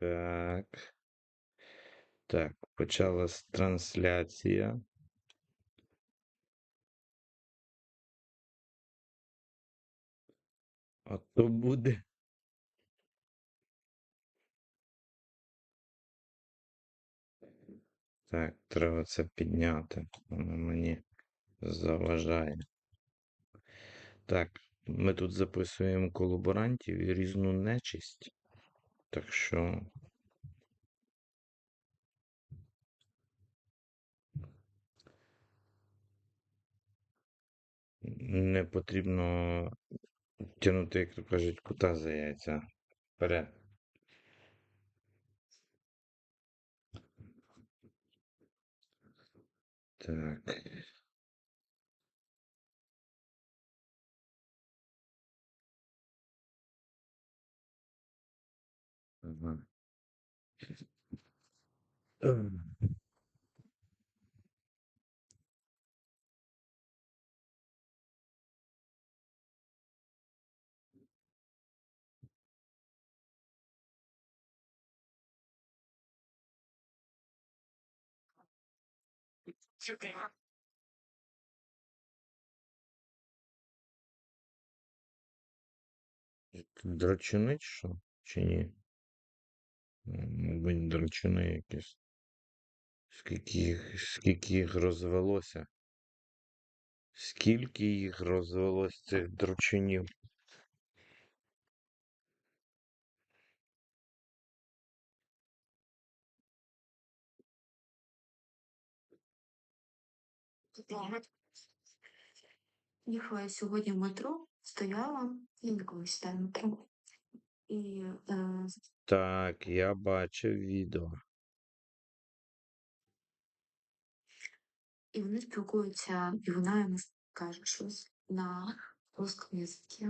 Так. Так, почалась трансляція. А то буде. Так, треба це підняти. Воно мені заважає. Так, ми тут записуємо колаборантів і різну нечисть. Так що. Не потрібно тягнути, як то кажуть, кута за яйця. Вперед. Так. Ем. Драчуни чи що? Чи ні? Мабуть, драчуни якісь. Скільки їх, скільки їх розвелося? Скільки їх розвелось цих драчунів? Їхала сьогодні в метро, стояла, я ніколи сідаю метро. І е, Так, я бачив відео. І вони спілкуються, і вона йому каже щось на русскому язикі.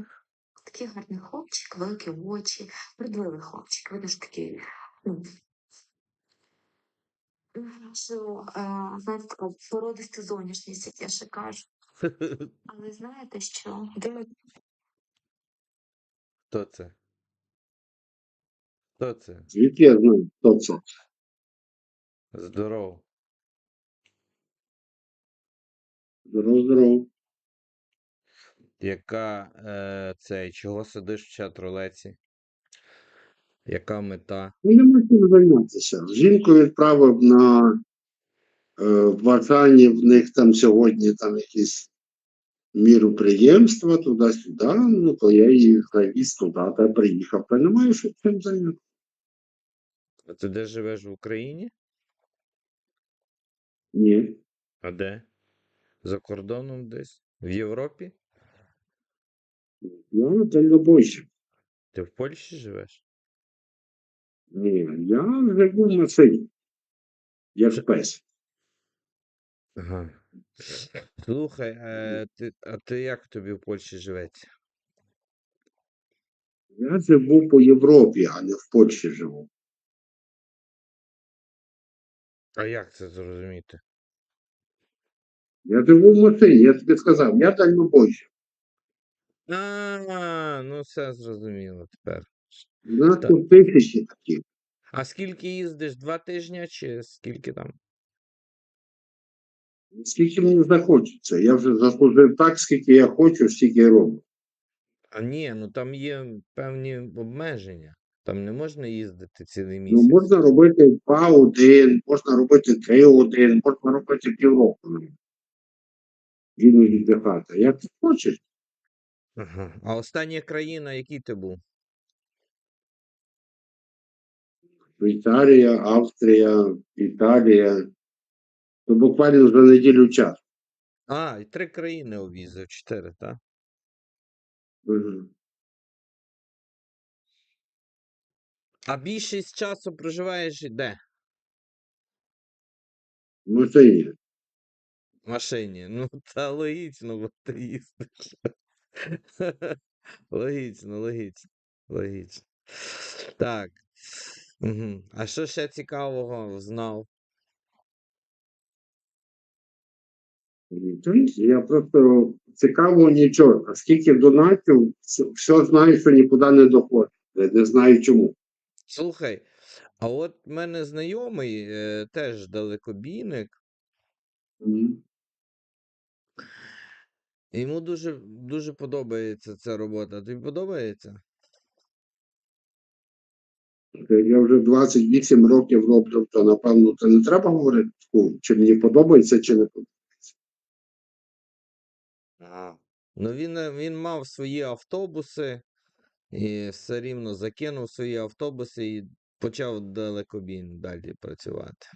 Такий гарний хлопчик, великі очі, вродливий хлопчик. Видно, що такий, ну, що, е, знаєте, така породиста зовнішність, як я ще кажу. Але знаєте що? Хто це? Хто це? Звідки я знаю, хто це? Здоров. Здоров, здоров. Яка е, цей, чого сидиш в чат-рулеці? Яка мета? Ну, нема чим зайнятися. Жінку відправив на е, бажання в них там сьогодні там якісь міроприємства туди-сюди. Ну, то я її завіз туди та приїхав. Та немає що чим зайнятися. А ти де живеш в Україні? Ні. А де? За кордоном десь? В Європі? Я дальнобойщик. Ти в Польщі живеш? Ні, я живу в машині. Як Що? пес. Ага. Слухай, е, ти, а ти як тобі в Польщі живеться? Я живу по Європі, а не в Польщі живу. А як це зрозуміти? Я живу в машині, я тобі сказав, я дальнобойщик. А, ну все зрозуміло тепер. У нас Так. тут тисячі такі. А скільки їздиш? Два тижні чи скільки там? Скільки мені захочеться. Я вже заслужив так, скільки я хочу, стільки й роблю. А ні, ну там є певні обмеження. Там не можна їздити цілий Ну, місяць. можна робити два один, можна робити три один, можна робити півроку. Він віддихати. Як ти хочеш. Ага. А остання країна, який ти був? Швейцарія, Австрія, Італія. То буквально за неділю часу. А, і три країни об'їздив, чотири, так? Мгм. А більшість часу проживаєш де? В машині. Машині. Ну, та логічно, бо ти їздиш. Логічно, логічно, логічно. Так. Угу. А що ще цікавого знав? Я просто цікаво нічого. А скільки донатів, все- знаю, що нікуди не доходить. Не знаю чому. Слухай, А от в мене знайомий, е, теж далекобійник, Мгм. Йому дуже, дуже подобається ця робота. Тобі подобається? Я вже 28 років роблю, то напевно це не треба говорити, чи мені подобається, чи не подобається. Ага. Ну він, е, він мав свої автобуси і все рівно закинув свої автобуси і почав далекобійно далі працювати.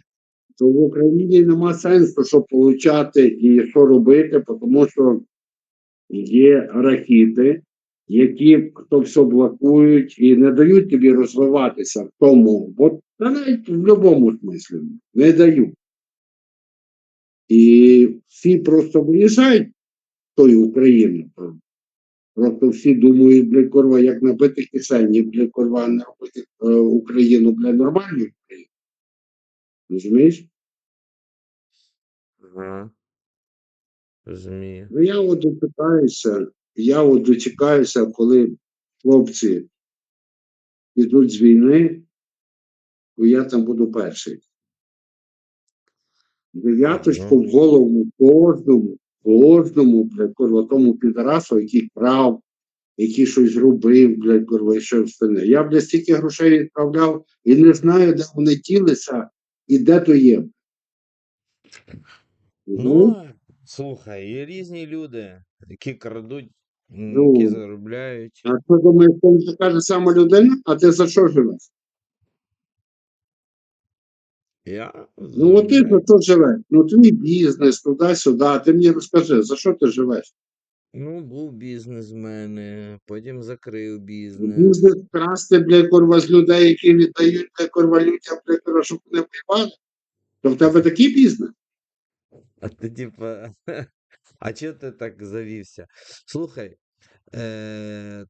То в Україні нема сенсу, що получати і що робити, тому що є ракети, які то все блокують і не дають тобі розвиватися в тому, от, та навіть в будь-якому смислі не дають. І всі просто виїжджають з тої України. Просто всі думають, бля, корва, як набити кишені, бля, корва, не робити е, Україну, бля, нормальною Україну. Розумієш? Розумію. Ну, я от дочекаюся, я от дочекаюся, коли хлопці підуть з війни, то я там буду перший. Дев'яточку в голову кожному, кожному, блядь, курва, тому підарасу, який крав, який щось зробив, блядь, курва, і що остальне. Я, блядь, стільки грошей відправляв і не знаю, де вони тілися і де то є. Ну, слухай, є різні люди, які крадуть, Ну. які заробляють. А що думаєш, це така ж сама людина, а ти за що живеш? Я Ну, от ти заробляю. за що живеш? Ну, твій бізнес, туди-сюди. Ти мені розкажи, за що ти живеш? Ну, був бізнес в мене, потім закрив бізнес. Бізнес красти, бля, корва, з людей, які віддають, бля, корва, людям, бля, корва, щоб вони воювали. То в тебе такий бізнес? А ти типа. А чого ти так завівся? Слухай, е,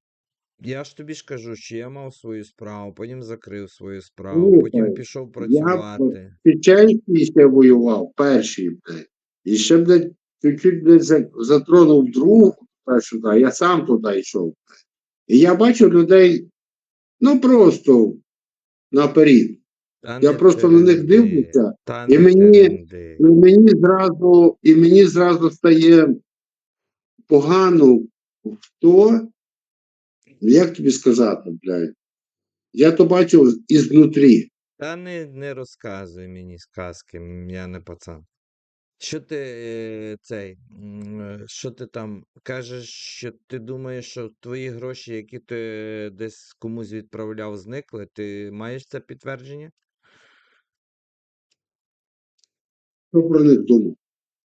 я ж тобі ж кажу, що я мав свою справу, потім закрив свою справу, потім пішов я працювати. Чеченський ще воював, перший, блядь. І ще, блядь, чуть-чуть, блядь, затронув другу, першу, да, я сам туди йшов. блядь. І я бачу людей, ну, просто наперед. Та Я просто на них дивлюся, і мені- І мені зразу, і мені зразу стає погано, хто, як тобі сказати, блядь, я то бачу ізнутрі. Та не, не розказуй мені сказки, я не пацан. Що ти е, цей, е, що ти там кажеш, що ти думаєш, що твої гроші, які ти десь комусь відправляв, зникли? Ти маєш це підтвердження? Що про них думав?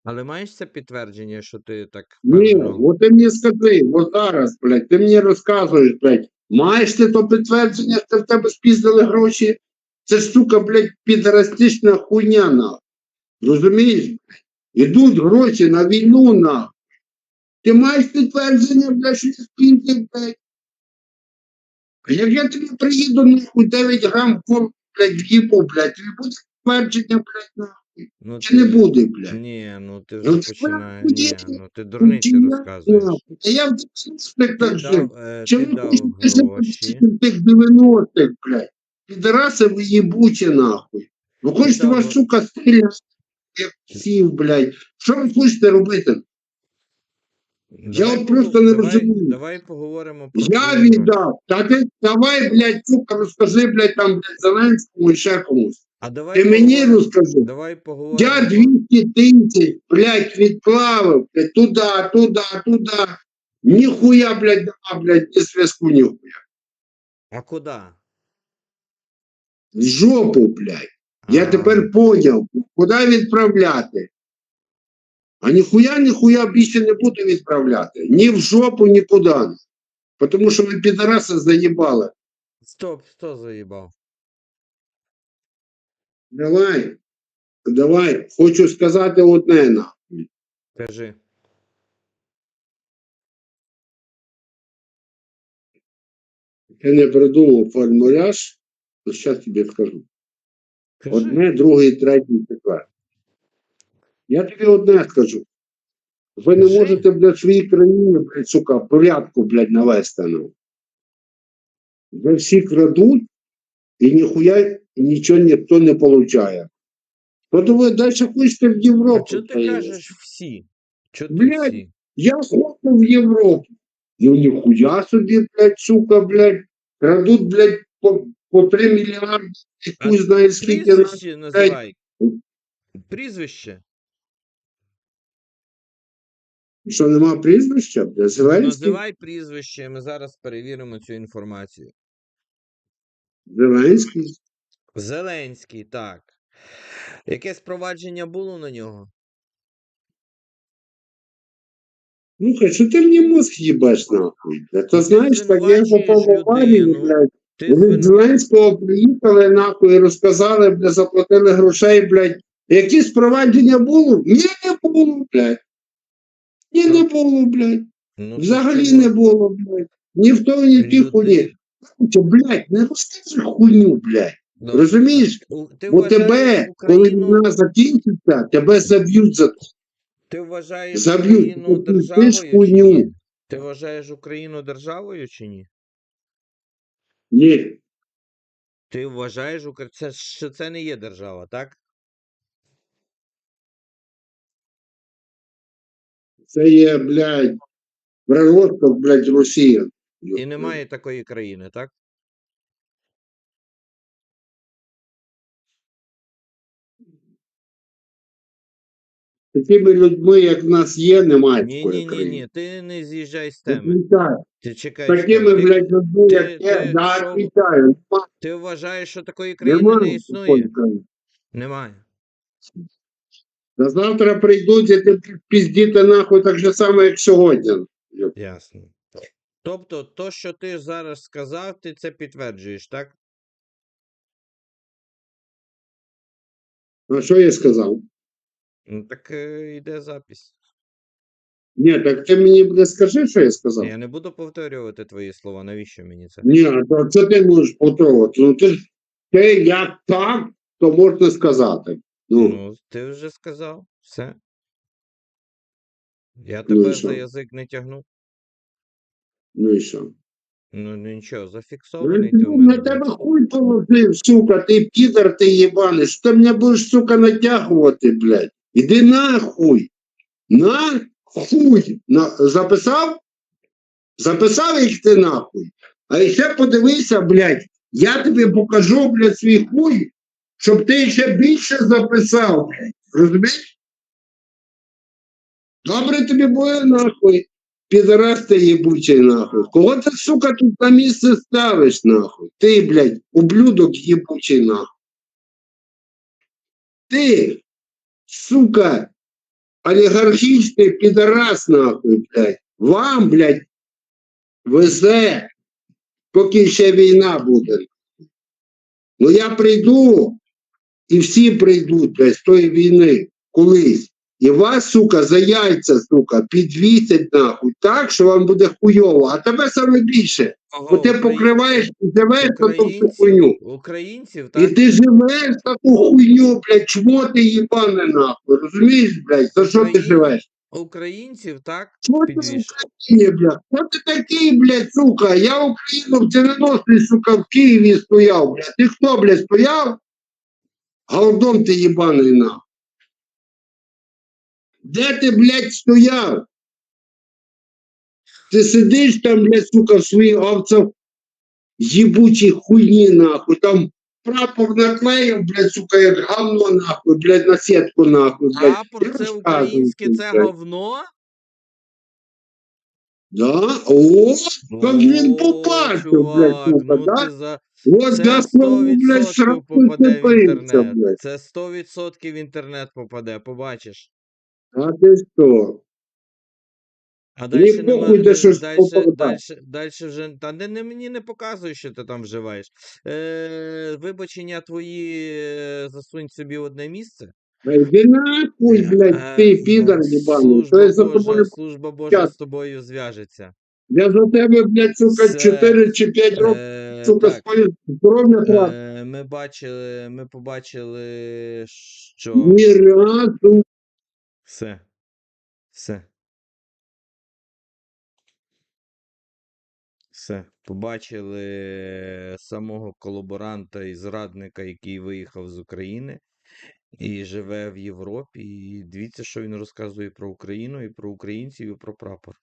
Але маєш це підтвердження, що ти так Ні, впевнено? от ти мені скажи, от зараз, блядь, ти мені розказуєш, блядь, маєш ти то підтвердження, що в тебе спіздили гроші? Це ж, сука, блядь, підрастична хуйня, нахуй. Розумієш? блядь? Ідуть гроші на війну, нахуй. Ти маєш підтвердження, блядь, що ти спіздив, блядь? А як я тобі приїду, нахуй, 9 грам, кор, блядь, в'їбу, блядь, тобі буде підтвердження, блядь, нахуй? Ну, Чи не буде, блядь? Ні, ну ти Ну, вже починаєш. Ні, ну ти дурниці розказуєш. Та я в Ти так жив. е, ти в тих 90-х, блядь? Підараси ви їбучі, нахуй. Ви хочете вас, сука, стріляти, як псів, блядь. Що ви хочете робити? Давай от просто не давай, розумію. Давай поговоримо про Я віддав. Та ти давай, блядь, сука, розкажи, блядь, там, блядь, Зеленському і ще комусь. А давай Ти мені розкажи. Давай поговоримо. Я про- 200 тисяч, блядь, відплавив, блядь, туди, туди, туди. Ніхуя, блядь, нема, блядь, ні зв'язку, ніхуя. А куди? В жопу, блядь. Я А, тепер поняв, куди відправляти. А ніхуя, ніхуя більше не буду відправляти. Ні в жопу, нікуди. Тому що ви підараси заїбали. Стоп, хто заїбав? Давай, давай, хочу сказати одне нахуй. Кажи. Я не придумав формуляж, то зараз тобі скажу. Кажи. Одне, друге, третє, четверте. Я тобі одне скажу. Ви не Кажи. можете, блядь, в своїй країні, блядь, сука, порядку, блядь, навести. Ну. Ви всі крадуть і ніхуя нічого ніхто не получає. То ви далі хочете в А Європу. чого ти кажеш всі? Чого ти Блядь, всі? Я хочу в Європу. Ну ніхуя собі, блядь, сука, блядь, крадуть, блядь, по, по 3 мільярди, хуй знає скільки. Прізвище називай. Прізвище. Що нема прізвища, блядь, Зеленський? Називай прізвище, ми зараз перевіримо цю інформацію. Зеленський. Зеленський, так. Якесь провадження було на нього? Слухай, що ти мені мозг їбаш нахуй? Ти знаєш, так я попав в аварію, блядь. Вони з Зеленського приїхали нахуй розказали, блядь, заплатили грошей, блядь. Якісь провадження було? Ні, не було, блядь. Ні, не було, блядь. Ну, Взагалі не було, блядь. Ні в того, ні в тій хуйні. Блядь, не розказуй хуйню, блядь. Ну, Розумієш? Ти Бо тебе, коли Україну, війна закінчиться, тебе заб'ють за це. ти вважаєш заб'ють. Україну Ти державою чи Ти вважаєш Україну державою чи ні? Ні. Ти вважаєш, це, що це не є держава, так? Це є, блядь, природка, блядь, Росія. І немає такої країни, так? Такими людьми, як в нас є, немає Ні, ні, ні, ні. Ти не з'їжджай з теми. Ти чекай. Такими. Ти, блядь, людьми, ти- як є, да. Нема- ти вважаєш, що такої країни Немає не існує? країни. Немає. Та завтра прийдуть і ти піздіти нахуй так же само, як сьогодні. Ясно. Тобто, то, що ти зараз сказав, ти це підтверджуєш, так? А що я сказав? Ну так е, йде запись. Ні, так ти мені буде скажи, що я сказав. Я не буду повторювати твої слова. Навіщо мені це? Ні, то це ти можеш повторювати. Ну ти ж ти як так, то можна сказати. Ну, Ну, ти вже сказав. Все. Я Ну і тебе що? за язик не тягну. ну і що? Ну нічого, Ну, зафіксований ти в На мене. тебе був. хуй положив, сука, ти підар, ти єбаний. Що ти мене будеш, сука, натягувати, блядь? Іди нахуй. Нахуй. На... Записав? Записав, як ти нахуй. А ще подивися, блядь, я тобі покажу, блядь, свій хуй, щоб ти ще більше записав, блядь. Розумієш? Добре тобі буде нахуй. Підарас ти єбучий нахуй. Кого ти, сука, тут на місце ставиш нахуй? Ти, блядь, ублюдок єбучий нахуй. Ти, сука, олігархічний підарас нахуй, блядь. Вам, блядь, везе, поки ще війна буде. Ну я прийду, і всі прийдуть, блядь, з тої війни колись. І вас, сука, за яйця, сука, підвісять нахуй так, що вам буде хуйово, а тебе саме більше. Бо ти покриваєш і живеш на ту всю хуйню. українців, І ти живеш таку хуйню, блядь, чмо ти їбане нахуй, розумієш, блядь, за що ти Україн- живеш? Українців, так? Чого ти в Підвіш. Україні, блядь? Хто ти такий, блядь, сука? Я Україну в 90-й, сука, в Києві стояв, блядь. Ти хто, блядь, стояв? Голдом ти їбаний нахуй. Де ти, блядь, стояв? Ти сидиш там, блядь, сука, в своїй овцях їбучій хуйні, нахуй. Там прапор наклеїв, блядь, сука, як гавно, нахуй, блядь, на сітку, нахуй, блядь. Прапор Я це розказую українське, це блядь. говно? Да? О, Як він О, попався, чувак, блядь, сука, ну да? ти за... Вот Це Газпром, блядь, 100% шрапнуть попаде в інтернет. блядь. Це 100% в інтернет попаде, побачиш. А ти що? А далі похуй, де щось далі, далі, далі вже. Та не, не мені не показує, що ти там вживаєш. Е, вибачення твої е, засунь собі в одне місце. А нахуй, блядь, Е, ти підар їбаний. То я Служба за Божа, тобою, служба Божа з тобою зв'яжеться. я за тебе, блядь, сука, Все. 4 чи 5 років, Е, сука, так, своє здоров'я трав. е, ми бачили, ми побачили, що. Ні разу. Все. Все. Все. Побачили самого колаборанта і зрадника, який виїхав з України і живе в Європі. І дивіться, що він розказує про Україну і про українців, і про прапор.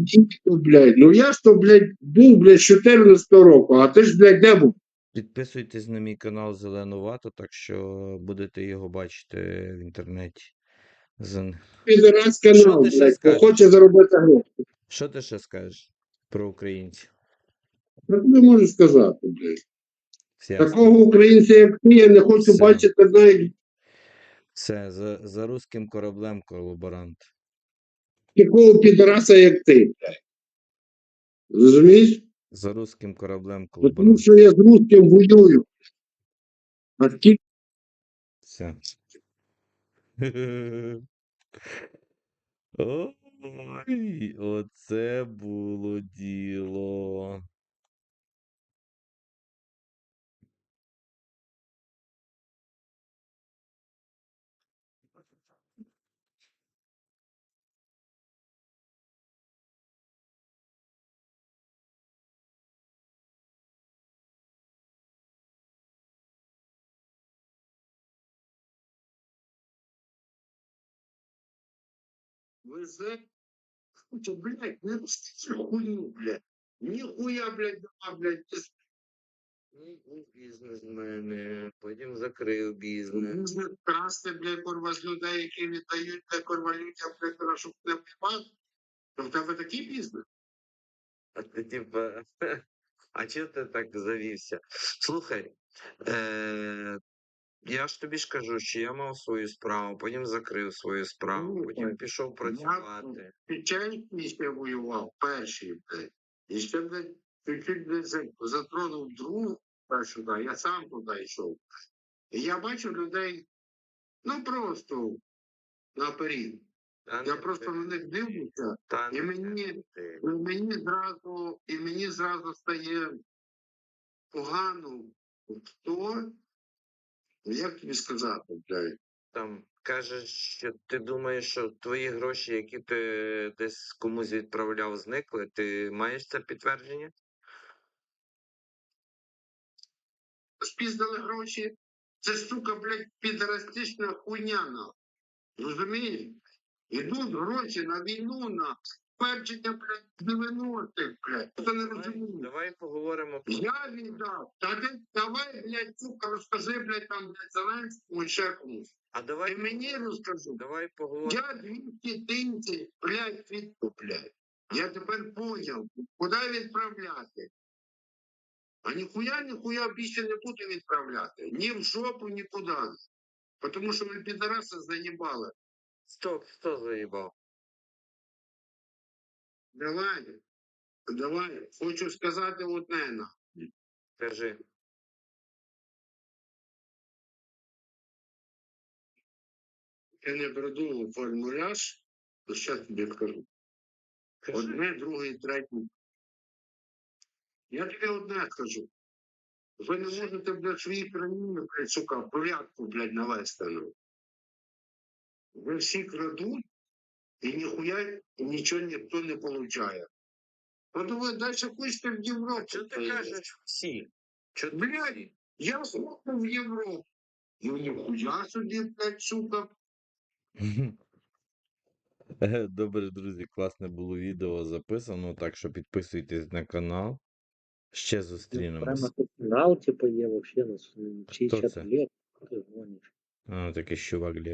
Дійсно, блядь. Ну я ж то, блядь, був, блядь, 14 року, а ти ж, блядь, де був? Підписуйтесь на мій канал Зелену Вату, так що будете його бачити в інтернеті. Зен- Підарас канал, блядь, хоче заробити гроші. Що ти ще скажеш про українців? Що тобі можу сказати, блядь? Все, Такого українця, як ти, я не хочу Все. бачити навіть все за, за руським кораблем колаборант. такого підараса, як ти, блядь. Розумієш? За руським кораблем Бо Тому колаборант. що я з русским воюю. А скільки Все. Ой, оце було діло. везе, то, блядь, не русский хуйню, блядь. Ніхуя, блядь, нема, блядь, Ну, Бізнес мене, потім закрив бізнес. Нужно красти, блядь, курва, з людей, які віддають, блядь, курва, людям, блядь, щоб не впав. То в тебе такий бізнес? А ти типа. А чого ти так завівся? Слухай, е, я ж тобі ж кажу, що я мав свою справу, потім закрив свою справу, потім пішов працювати. Печенький ще воював, перший, блядь. І ще, блядь, чуть-чуть, блядь, затронув другу першу, да, я сам туди йшов. І я бачу людей, ну, просто наперед. Та Я просто на них дивлюся, та і мені- і мені зразу, і мені зразу стає погано, хто, як тобі сказати, блядь, Там кажеш, що ти думаєш, що твої гроші, які ти десь комусь відправляв, зникли. Ти маєш це підтвердження? спіздили гроші, це ж, сука, блядь, підрастична хуйня. Розумієш? Ідуть гроші на війну, на перчення, блядь, 90-х, блядь. Це не розумію. давай поговоримо про Я віддав. Та ти давай, блядь, сука, розкажи, блядь, там, блядь, Зеленському і ще комусь. А давай Ти мені розкажи. Давай поговоримо. Я 200 тисяч, блядь, блядь. Я тепер поняв, куди відправляти. А ніхуя, ніхуя більше не буду відправляти. Ні в жопу, нікуди. Тому що ми підараси заїбали. Стоп, хто заїбав? Давай, давай, хочу сказати одне. на. Кажи. Я не придумав формуляж, то ще тобі скажу. Одне, друге, і третє. Я тобі одне скажу. Ви не можете, блядь, в своїй країні, блядь, сука, порядку, блядь, навести. ну. Ви всі крадуть, і ніхуя і нічого ніхто не получає. От ви далі хочете в Європу. Що ти кажеш всі? Чо Блядь. Я хочу в Європу. Ну ніхуя собі, блядь, сука. Добре, друзі, класне було відео записано, так що підписуйтесь на канал. Ще Ну, зустрінемось. Прямо фінал, типу, є вообще, Хто чий це? чат лет, ти гониш. А, такий чувак лів.